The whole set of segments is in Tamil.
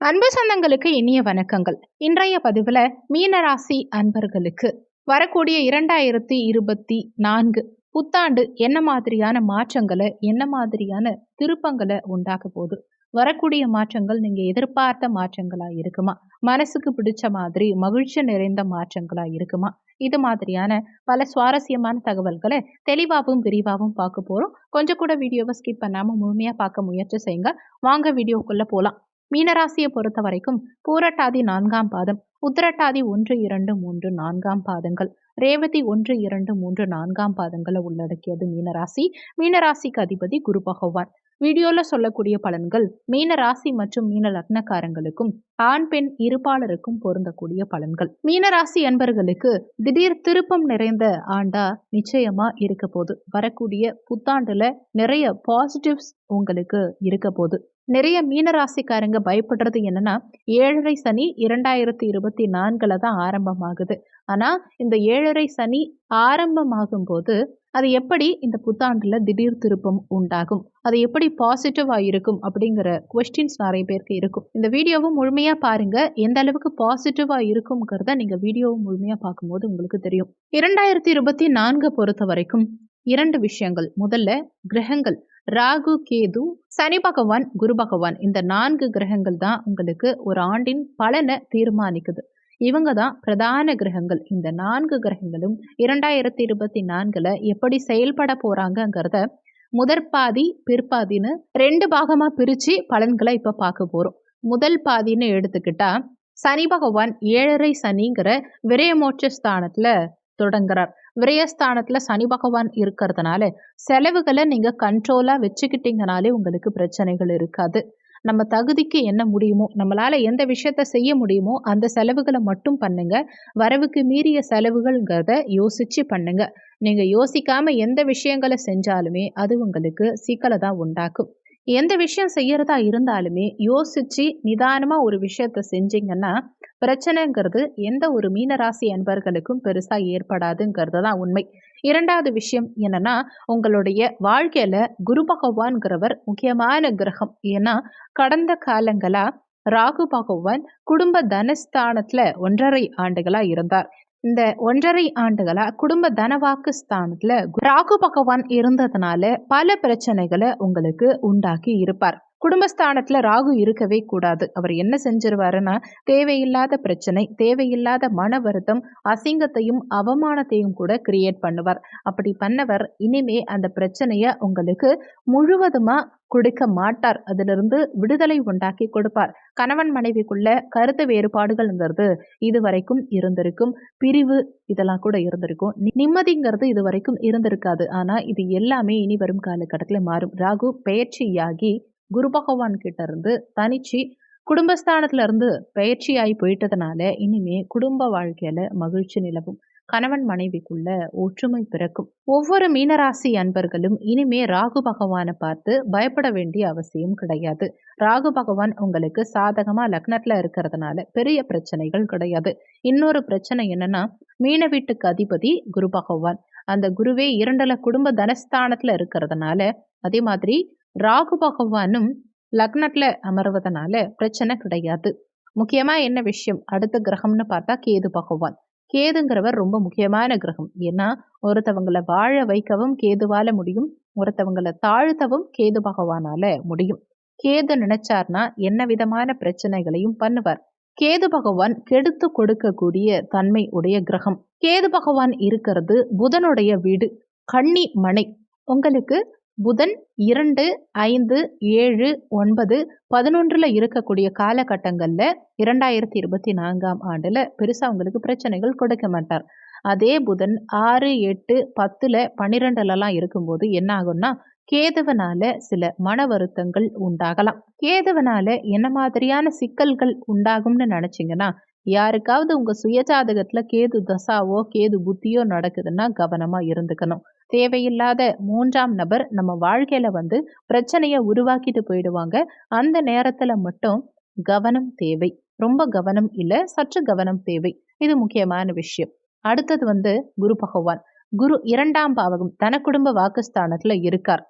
அன்பு சொந்தங்களுக்கு இனிய வணக்கங்கள். இன்றைய பதிவில் மீனராசி அன்பர்களுக்கு வரக்கூடிய இரண்டாயிரத்தி இருபத்தி நான்கு புத்தாண்டு என்ன மாதிரியான மாற்றங்களை என்ன மாதிரியான திருப்பங்களை உண்டாக்க போகுது? வரக்கூடிய மாற்றங்கள் நீங்கள் எதிர்பார்த்த மாற்றங்களாக இருக்குமா? மனசுக்கு பிடிச்ச மாதிரி மகிழ்ச்சி நிறைந்த மாற்றங்களாக இருக்குமா? இது மாதிரியான பல சுவாரஸ்யமான தகவல்களை தெளிவாகவும் விரிவாகவும் பார்க்க போகிறோம் கொஞ்சம் கூட வீடியோவை ஸ்கிப் பண்ணாமல் முழுமையாக பார்க்க முயற்சி செய்யுங்க. வாங்க வீடியோக்குள்ளே போகலாம் மீனராசியை பொறுத்த வரைக்கும் பூரட்டாதி நான்காம் பாதம் உத்திரட்டாதி ஒன்று இரண்டு மூன்று நான்காம் பாதங்கள். ரேவதி ஒன்று இரண்டு மூன்று நான்காம் பாதங்களை உள்ளடக்கியது மீனராசி. மீனராசிக்கு அதிபதி குரு பகவான். வீடியோல சொல்லக்கூடிய பலன்கள் மீன ராசி மற்றும் மீன லக்னக்காரங்களுக்கும் ஆண் பெண் இருப்பாளருக்கும் பொருந்தக்கூடிய பலன்கள். மீனராசி அன்பர்களுக்கு திடீர் திருப்பம் நிறைந்த ஆண்டா நிச்சயமா இருக்க போது வரக்கூடிய புத்தாண்டுல நிறைய பாசிட்டிவ்ஸ் உங்களுக்கு இருக்க போது நிறைய மீனராசிக்காரங்க பயப்படுறது என்னன்னா ஏழரை சனி இரண்டாயிரத்தி இருபத்தி நான்கில் தான் ஆரம்பமாகுது. ஆனால் இந்த ஏழரை சனி ஆரம்பமாகும் போது அது எப்படி இந்த புத்தாண்டில் திடீர் திருப்பம் உண்டாகும்? அது எப்படி பாசிட்டிவாக இருக்கும் அப்படிங்கிற கொஸ்டின்ஸ் நிறைய பேருக்கு இருக்கும். இந்த வீடியோவும் முழுமையாக பாருங்க. எந்த அளவுக்கு பாசிட்டிவாக இருக்குங்கிறத நீங்கள் வீடியோவும் முழுமையாக பார்க்கும்போது உங்களுக்கு தெரியும். இரண்டாயிரத்தி இருபத்தி நான்கு பொறுத்த வரைக்கும் இரண்டு விஷயங்கள். முதல்ல கிரகங்கள். ராகு கேது சனி பகவான் குரு பகவான் இந்த நான்கு கிரகங்கள் தான் உங்களுக்கு ஒரு ஆண்டின் பலனை தீர்மானிக்குது. இவங்க தான் பிரதான கிரகங்கள். இந்த நான்கு கிரகங்களும் இரண்டாயிரத்தி இருபத்தி நான்குல எப்படி செயல்பட போறாங்கங்கிறத முதற் பாதி பிற்பாதின்னு ரெண்டு பாகமா பிரிச்சு பலன்களை இப்ப பார்க்க போறோம். முதல் பாதின்னு எடுத்துக்கிட்டா சனி பகவான் ஏழரை சனிங்கிற விரயமோட்ச ஸ்தானத்துல தொடங்குறார். விரயஸ்தானத்துல சனி பகவான் இருக்கிறதுனால செலவுகளை நீங்க கண்ட்ரோலா வச்சுக்கிட்டீங்கனாலே உங்களுக்கு பிரச்சனைகள் இருக்காது. நம்ம தகுதிக்கு என்ன முடியுமோ நம்மளால எந்த விஷயத்த செய்ய முடியுமோ அந்த செலவுகளை மட்டும் பண்ணுங்க. வரவுக்கு மீறிய செலவுகள்ங்கிறத யோசிச்சு பண்ணுங்க. நீங்க யோசிக்காம எந்த விஷயங்களை செஞ்சாலுமே அது உங்களுக்கு சிக்கலை தான் உண்டாக்கும். எந்த விஷயம் செய்யறதா இருந்தாலுமே யோசிச்சு நிதானமா ஒரு விஷயத்த செஞ்சீங்கன்னா பிரச்சனைங்கிறது எந்த ஒரு மீனராசி அன்பர்களுக்கும் பெருசா ஏற்படாதுங்கிறது தான் உண்மை. இரண்டாவது விஷயம் என்னன்னா உங்களுடைய வாழ்க்கையில குரு பகவான்கிறவர் முக்கியமான கிரகம். ஏன்னா கடந்த காலங்களா ராகு பகவான் குடும்ப தனஸ்தானத்துல ஒன்றரை ஆண்டுகளா இருந்தார். இந்த ஒன்றரை ஆண்டுகளா குடும்ப தனவாக்கு ஸ்தானத்துல ராகு பகவான் இருந்ததுனால பல பிரச்சனைகளை உங்களுக்கு உண்டாக்கி இருப்பார். குடும்பஸ்தானத்துல ராகு இருக்கவே கூடாது. அவர் என்ன செஞ்சிருவாருன்னா தேவையில்லாத பிரச்சனை தேவையில்லாத மன வருத்தம் அசிங்கத்தையும் அவமானத்தையும் கூட கிரியேட் பண்ணுவார். அப்படி பண்ணவர் இனிமே அந்த பிரச்சனைய உங்களுக்கு முழுவதுமா கொடுக்க மாட்டார். அதிலிருந்து விடுதலை உண்டாக்கி கொடுப்பார். கணவன் மனைவிக்குள்ள கருத்து வேறுபாடுகள்ங்கிறது இது வரைக்கும் இருந்திருக்கும். பிரிவு இதெல்லாம் கூட இருந்திருக்கும். நிம்மதிங்கிறது இது வரைக்கும் இருந்திருக்காது. ஆனா இது எல்லாமே இனி வரும் காலகட்டத்தில் மாறும். ராகு பயிற்சியாகி குரு பகவான் கிட்ட இருந்து தனிச்சு குடும்பஸ்தானத்துல இருந்து பயிற்சியாகி போயிட்டதுனால இனிமே குடும்ப வாழ்க்கையில மகிழ்ச்சி நிலவும். கணவன் மனைவிக்குள்ள ஒற்றுமை பிறக்கும். ஒவ்வொரு மீனராசி அன்பர்களும் இனிமே ராகு பகவானை பார்த்து பயப்பட வேண்டிய அவசியம் கிடையாது. ராகு பகவான் உங்களுக்கு சாதகமா லக்னத்துல இருக்கிறதுனால பெரிய பிரச்சனைகள் கிடையாது. இன்னொரு பிரச்சனை என்னன்னா மீன வீட்டுக்கு அதிபதி குரு பகவான். அந்த குருவே இரண்டல குடும்ப தனஸ்தானத்துல இருக்கிறதுனால அதே மாதிரி ராகு பகவானும் லக்னத்துல அமர்வதனால பிரச்சனை கிடையாது. முக்கியமா என்ன விஷயம்? அடுத்த கிரகம்னு பார்த்தா கேது பகவான். கேதுங்கிறவர் ரொம்ப முக்கியமான கிரகம். ஏன்னா ஒருத்தவங்களை வாழ வைக்கவும் கேதுவால முடியும். ஒருத்தவங்களை தாழ்த்தவும் கேது பகவானால முடியும். கேது நினைச்சார்னா என்ன விதமான பிரச்சனைகளையும் பண்ணுவார். கேது பகவான் கெடுத்து கொடுக்கக்கூடிய தன்மை உடைய கிரகம். கேது பகவான் இருக்கிறது புதனுடைய வீடு. கன்னி மனை. உங்களுக்கு புதன் இரண்டு ஐந்து ஏழு ஒன்பது பதினொன்றில் இருக்கக்கூடிய காலகட்டங்களில் இரண்டாயிரத்தி இருபத்தி நான்காம் ஆண்டில் பெருசாக அவங்களுக்கு பிரச்சனைகள் கொடுக்க மாட்டார். அதே புதன் ஆறு எட்டு பத்தில் பன்னிரெண்டுலலாம் இருக்கும்போது என்ன ஆகும்னா கேதுவனால சில மன வருத்தங்கள் உண்டாகலாம். கேதுவனால என்ன மாதிரியான சிக்கல்கள் உண்டாகும்னு நினச்சிங்கன்னா யாருக்காவது உங்கள் சுயஜாதகத்தில் கேது தசாவோ கேது புத்தியோ நடக்குதுன்னா கவனமாக இருந்துக்கணும். தேவையில்லாத மூன்றாம் நபர் நம்ம வாழ்க்கையில வந்து பிரச்சனையை உருவாக்கிட்டு போயிடுவாங்க. அந்த நேரத்துல மட்டும் கவனம் தேவை. ரொம்ப கவனம் இல்லை சற்று கவனம் தேவை. இது முக்கியமான விஷயம். அடுத்தது வந்து குரு பகவான். குரு இரண்டாம் பாவகம் தன குடும்ப வாக்குஸ்தானத்துல இருக்கார்.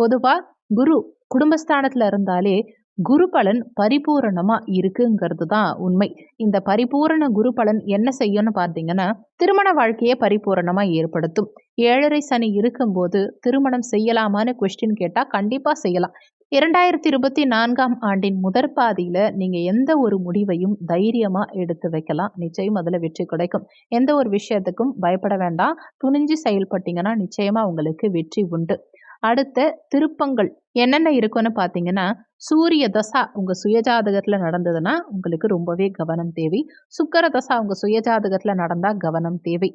பொதுவா குரு குடும்பஸ்தானத்துல இருந்தாலே குரு பலன் பரிபூரணமா இருக்குங்கிறது தான் உண்மை. இந்த பரிபூரண குரு பலன் என்ன செய்யும்னு பார்த்தீங்கன்னா திருமண வாழ்க்கையை பரிபூரணமா ஏற்படுத்தும். ஏழரை சனி இருக்கும்போது திருமணம் செய்யலாமான்னு கொஸ்டின் கேட்டா கண்டிப்பா செய்யலாம். இரண்டாயிரத்தி இருபத்தி நான்காம் ஆண்டின் முதற் பாதியில நீங்க எந்த ஒரு முடிவையும் தைரியமா எடுத்து வைக்கலாம். நிச்சயம் அதுல வெற்றி கிடைக்கும். எந்த ஒரு விஷயத்துக்கும் பயப்பட வேண்டாம். துணிஞ்சு செயல்பட்டீங்கன்னா நிச்சயமா உங்களுக்கு வெற்றி உண்டு. அடுத்த திருப்பங்கள் என்னென்ன இருக்குன்னு பார்த்தீங்கன்னா சூரிய தசா உங்கள் சுயஜாதகத்தில் நடந்ததுன்னா உங்களுக்கு ரொம்பவே கவனம் தேவை. சுக்கர தசா உங்கள் சுயஜாதகத்தில் நடந்தால் கவனம் தேவை.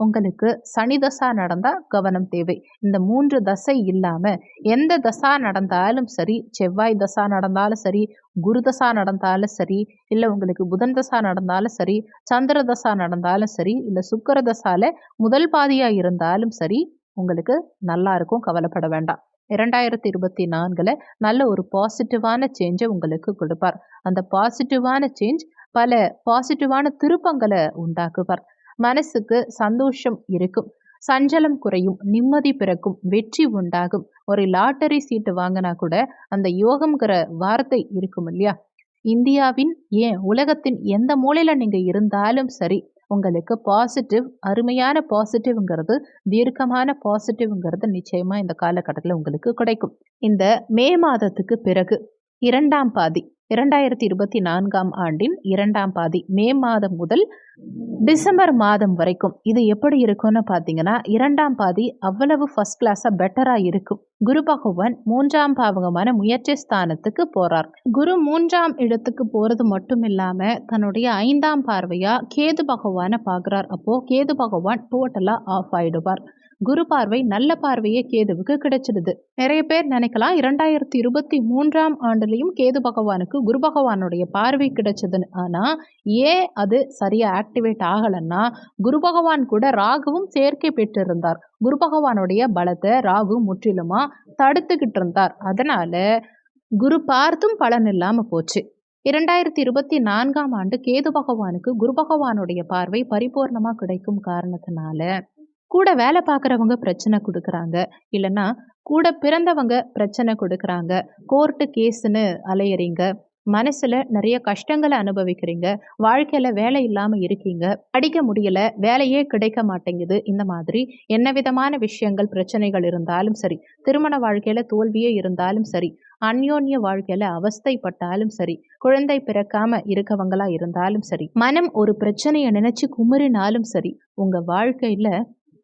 உங்களுக்கு சனி தசா நடந்தால் கவனம் தேவை. இந்த மூன்று தசை இல்லாமல் எந்த தசா நடந்தாலும் சரி செவ்வாய் தசா நடந்தாலும் சரி குரு தசா நடந்தாலும் சரி இல்லை உங்களுக்கு புதன் தசா நடந்தாலும் சரி சந்திர தசா நடந்தாலும் சரி இல்லை சுக்கர தசால முதல் பாதியாக இருந்தாலும் சரி உங்களுக்கு நல்லா இருக்கும் கவலைப்பட வேண்டாம். இரண்டாயிரத்தி இருபத்தி நான்கில் நல்ல ஒரு பாசிட்டிவான சேஞ்சை உங்களுக்கு கொடுப்பார். அந்த பாசிட்டிவான சேஞ்ச் பல பாசிட்டிவான திருப்பங்களை உண்டாக்குவார். மனசுக்கு சந்தோஷம் இருக்கும். சஞ்சலம் குறையும் நிம்மதி பிறக்கும் வெற்றி உண்டாகும். ஒரு லாட்டரி சீட்டு வாங்கினா கூட அந்த யோகம்ங்கிற வார்த்தை இருக்கும் இல்லையா? இந்தியாவின் ஏன் உலகத்தின் எந்த மூலையில் நீங்கள் இருந்தாலும் சரி உங்களுக்கு பாசிட்டிவ் அருமையான பாசிட்டிவ்ங்கிறது தீர்க்கமான பாசிட்டிவ்ங்கிறது நிச்சயமாக இந்த காலகட்டத்தில் உங்களுக்கு கிடைக்கும். இந்த மே மாதத்துக்கு பிறகு இரண்டாம் பாதி இரண்டாயிரத்தி இருபத்தி நான்காம் ஆண்டின் இரண்டாம் பாதி மே மாதம் முதல் டிசம்பர் மாதம் வரைக்கும். இது எப்படி இருக்கும்னு பார்த்தீங்கன்னா இரண்டாம் பாதி அவ்வளவு ஃபர்ஸ்ட் கிளாஸாக பெட்டராக இருக்கும். குரு பகவான் மூன்றாம் பாவகமான முயற்சி ஸ்தானத்துக்கு போகிறார் குரு மூன்றாம் இடத்துக்கு போகிறது மட்டும் இல்லாமல் தன்னுடைய ஐந்தாம் பார்வையாக கேது பகவானை பார்க்குறார். அப்போது கேது பகவான் டோட்டலாக ஆஃப் ஆயிடுவார். குரு பார்வை நல்ல பார்வையே கேதுவுக்கு கிடைச்சிடுது. நிறைய பேர் நினைக்கலாம் இரண்டாயிரத்தி இருபத்தி மூன்றாம் ஆண்டுலையும் கேது பகவானுக்கு குரு பகவானுடைய பார்வை கிடைச்சதுன்னு. ஆனா ஏன் அது சரியா ஆக்டிவேட் ஆகலைன்னா குரு பகவான் கூட ராகுவும் சேர்க்கை பெற்றிருந்தார். குரு பகவானுடைய பலத்தை ராகு முற்றிலுமா தடுத்துக்கிட்டு இருந்தார். அதனால குரு பார்த்தும் பலன் இல்லாம போச்சு. இரண்டாயிரத்தி இருபத்தி நான்காம் ஆண்டு கேது பகவானுக்கு குரு பகவானுடைய பார்வை பரிபூர்ணமா கிடைக்கும் காரணத்தினால கூட வேலை பார்க்குறவங்க பிரச்சனை கொடுக்குறாங்க. இல்லைன்னா கூட பிறந்தவங்க பிரச்சனை கொடுக்குறாங்க. கோர்ட்டு கேஸுன்னு அலையிறீங்க. மனசில் நிறைய கஷ்டங்களை அனுபவிக்கிறீங்க. வாழ்க்கையில் வேலை இல்லாமல் இருக்கீங்க. படிக்க முடியல வேலையே கிடைக்க மாட்டேங்குது. இந்த மாதிரி என்ன விதமான விஷயங்கள் பிரச்சனைகள் இருந்தாலும் சரி திருமண வாழ்க்கையில் தோல்வியே இருந்தாலும் சரி அந்யோன்ய வாழ்க்கையில அவஸ்தைப்பட்டாலும் சரி குழந்தை பிறக்காம இருக்கவங்களா இருந்தாலும் சரி மனம் ஒரு பிரச்சனையை நினைச்சு குமரினாலும் சரி உங்க வாழ்க்கையில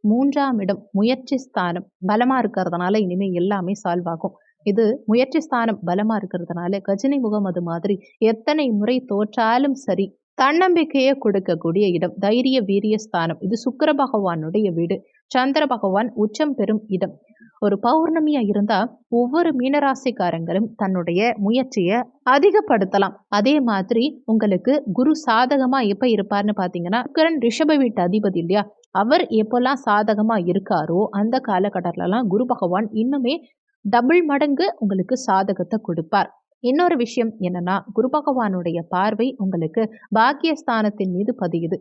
மூன்றாம் இடம் முயற்சி ஸ்தானம் பலமா இருக்கிறதுனால இனிமே எல்லாமே சால்வ் ஆகும். இது முயற்சி ஸ்தானம் பலமா இருக்கிறதுனால கஜினி முகமது மாதிரி எத்தனை முறை தோற்றாலும் சரி தன்னம்பிக்கையை கொடுக்கக்கூடிய இடம் தைரிய வீரிய ஸ்தானம். இது சுக்கர பகவானுடைய வீடு. சந்திர பகவான் உச்சம் பெறும் இடம். ஒரு பௌர்ணமியா இருந்தா ஒவ்வொரு மீனராசிக்காரங்களும் தன்னுடைய முயற்சியை அதிகப்படுத்தலாம். அதே மாதிரி உங்களுக்கு குரு சாதகமா எப்ப இருப்பார்னு பாத்தீங்கன்னா கிரண் ரிஷப வீட்டு அதிபதி இல்லையா? அவர் எப்போல்லாம் சாதகமா இருக்காரோ அந்த காலகட்டத்திலலாம் குரு பகவான் இன்னுமே டபுள் மடங்கு உங்களுக்கு சாதகத்தை கொடுப்பார். இன்னொரு விஷயம் என்னன்னா குரு பகவானுடைய பார்வை உங்களுக்கு பாக்கியஸ்தானத்தின் மீது பதியுது.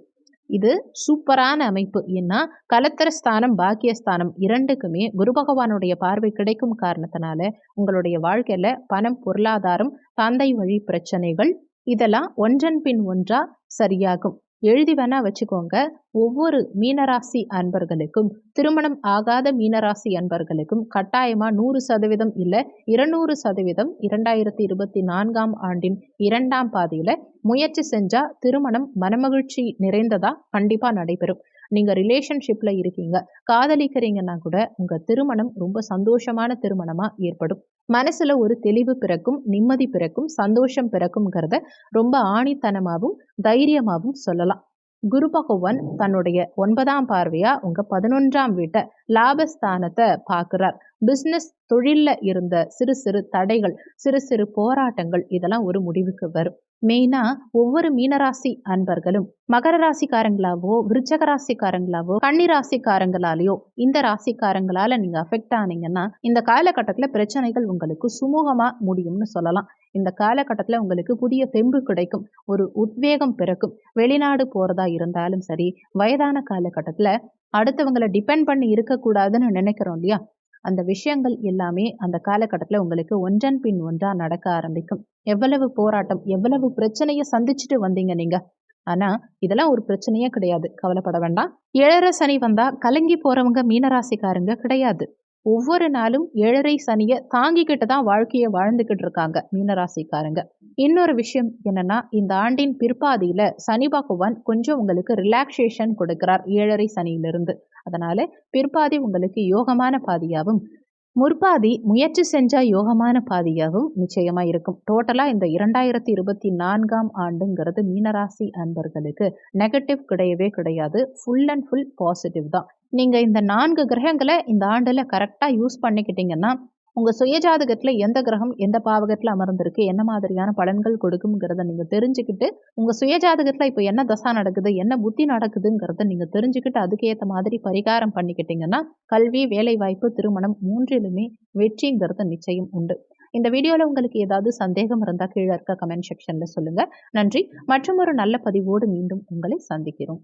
இது சூப்பரான அமைப்பு. ஏன்னா கலத்தர ஸ்தானம் பாக்கியஸ்தானம் இரண்டுக்குமே குரு பகவானுடைய பார்வை கிடைக்கும் காரணத்தினால உங்களுடைய வாழ்க்கையில பணம் பொருளாதாரம் தந்தை வழி பிரச்சனைகள் இதெல்லாம் ஒன்றன் பின் ஒன்றா சரியாகும். எழுதி வேணா வச்சுக்கோங்க. ஒவ்வொரு மீனராசி அன்பர்களுக்கும் திருமணம் ஆகாத மீனராசி அன்பர்களுக்கும் கட்டாயமா நூறு சதவீதம் இல்லை இருநூறு சதவீதம் இரண்டாயிரத்தி இருபத்தி நான்காம் ஆண்டின் இரண்டாம் பாதியில முயற்சி செஞ்சா திருமணம் மனமகிழ்ச்சி நிறைந்ததா கண்டிப்பா நடைபெறும். நீங்க ரிலேஷன்ஷிப்ல இருக்கீங்க காதலிக்கிறீங்கன்னா கூட உங்க திருமணம் ரொம்ப சந்தோஷமான திருமணமா ஏற்படும். மனசுல ஒரு தெளிவு பிறக்கும் நிம்மதி பிறக்கும் சந்தோஷம் பிறக்கும்ங்கிறத ரொம்ப ஆணித்தனமாகவும் தைரியமாகவும் சொல்லலாம். குரு பகவான் தன்னுடைய ஒன்பதாம் பார்வையா உங்க பதினொன்றாம் வீட்டை லாபஸ்தானத்தை பார்க்கிறார். பிஸ்னஸ் தொழிலில் இருந்த சிறு சிறு தடைகள் சிறு சிறு போராட்டங்கள் இதெல்லாம் ஒரு முடிவுக்கு வரும். மெயினாக ஒவ்வொரு மீனராசி அன்பர்களும் மகர ராசிக்காரங்களாவோ விருச்சக ராசிக்காரங்களாவோ கன்னி ராசிக்காரங்களாலேயோ இந்த ராசிக்காரங்களால நீங்க அஃபெக்ட் ஆனீங்கன்னா இந்த காலகட்டத்தில் பிரச்சனைகள் உங்களுக்கு சுமூகமா முடியும்னு சொல்லலாம். இந்த காலகட்டத்தில் உங்களுக்கு புதிய தெம்பு கிடைக்கும் ஒரு உத்வேகம் பிறக்கும். வெளிநாடு போறதா இருந்தாலும் சரி வயதான காலகட்டத்தில் அடுத்தவங்களை டிபெண்ட் பண்ணி இருக்கக்கூடாதுன்னு நினைக்கிறோம் இல்லையா? அந்த விஷயங்கள் எல்லாமே அந்த காலகட்டத்தில் உங்களுக்கு ஒன்றன் பின் ஒன்றா நடக்க ஆரம்பிக்கும். எவ்வளவு போராட்டம் எவ்வளவு பிரச்சனையை சந்திச்சுட்டு வந்தீங்க நீங்க? ஆனா இதெல்லாம் ஒரு பிரச்சனையே கிடையாது. கவலைப்பட வேண்டாம். ஏழரை சனி வந்தா கலங்கி போறவங்க மீனராசிக்காரங்க கிடையாது. ஒவ்வொரு நாளும் ஏழரை சனியை தாங்கிக்கிட்டு தான் வாழ்க்கையை வாழ்ந்துக்கிட்டு இருக்காங்க மீனராசிக்காரங்க. இன்னொரு விஷயம் என்னன்னா இந்த ஆண்டின் பிற்பாதியில சனி பகவான் கொஞ்சம் உங்களுக்கு ரிலாக்ஸேஷன் கொடுக்கிறார் ஏழரை சனியிலிருந்து. அதனால பிற்பாதி உங்களுக்கு யோகமான பாதியாகவும் முற்பாதி முயற்சி செஞ்சா யோகமான பாதியாகவும் நிச்சயமா இருக்கும். டோட்டலா இந்த இரண்டாயிரத்தி இருபத்தி நான்காம் ஆண்டுங்கிறது மீனராசி அன்பர்களுக்கு நெகட்டிவ் கிடையவே கிடையாது. ஃபுல் அண்ட் ஃபுல் பாசிட்டிவ் தான். நீங்கள் இந்த நான்கு கிரகங்களை இந்த ஆண்டில் கரெக்டாக யூஸ் பண்ணிக்கிட்டீங்கன்னா உங்கள் சுயஜாதகத்தில் எந்த கிரகம் எந்த பாவகத்தில் அமர்ந்திருக்கு என்ன மாதிரியான பலன்கள் கொடுக்குங்கிறத நீங்கள் தெரிஞ்சுக்கிட்டு உங்கள் சுயஜாதகத்தில் இப்போ என்ன தசா நடக்குது என்ன புத்தி நடக்குதுங்கிறத நீங்கள் தெரிஞ்சுக்கிட்டு அதுக்கேற்ற மாதிரி பரிகாரம் பண்ணிக்கிட்டீங்கன்னா கல்வி வேலைவாய்ப்பு திருமணம் மூன்றிலுமே வெற்றிங்கிறது நிச்சயம் உண்டு. இந்த வீடியோவில் உங்களுக்கு ஏதாவது சந்தேகம் இருந்தால் கீழே இருக்க கமெண்ட் செக்ஷனில் சொல்லுங்கள் நன்றி. மற்றும் ஒரு நல்ல பதிவோடு மீண்டும் உங்களை சந்திக்கிறோம்.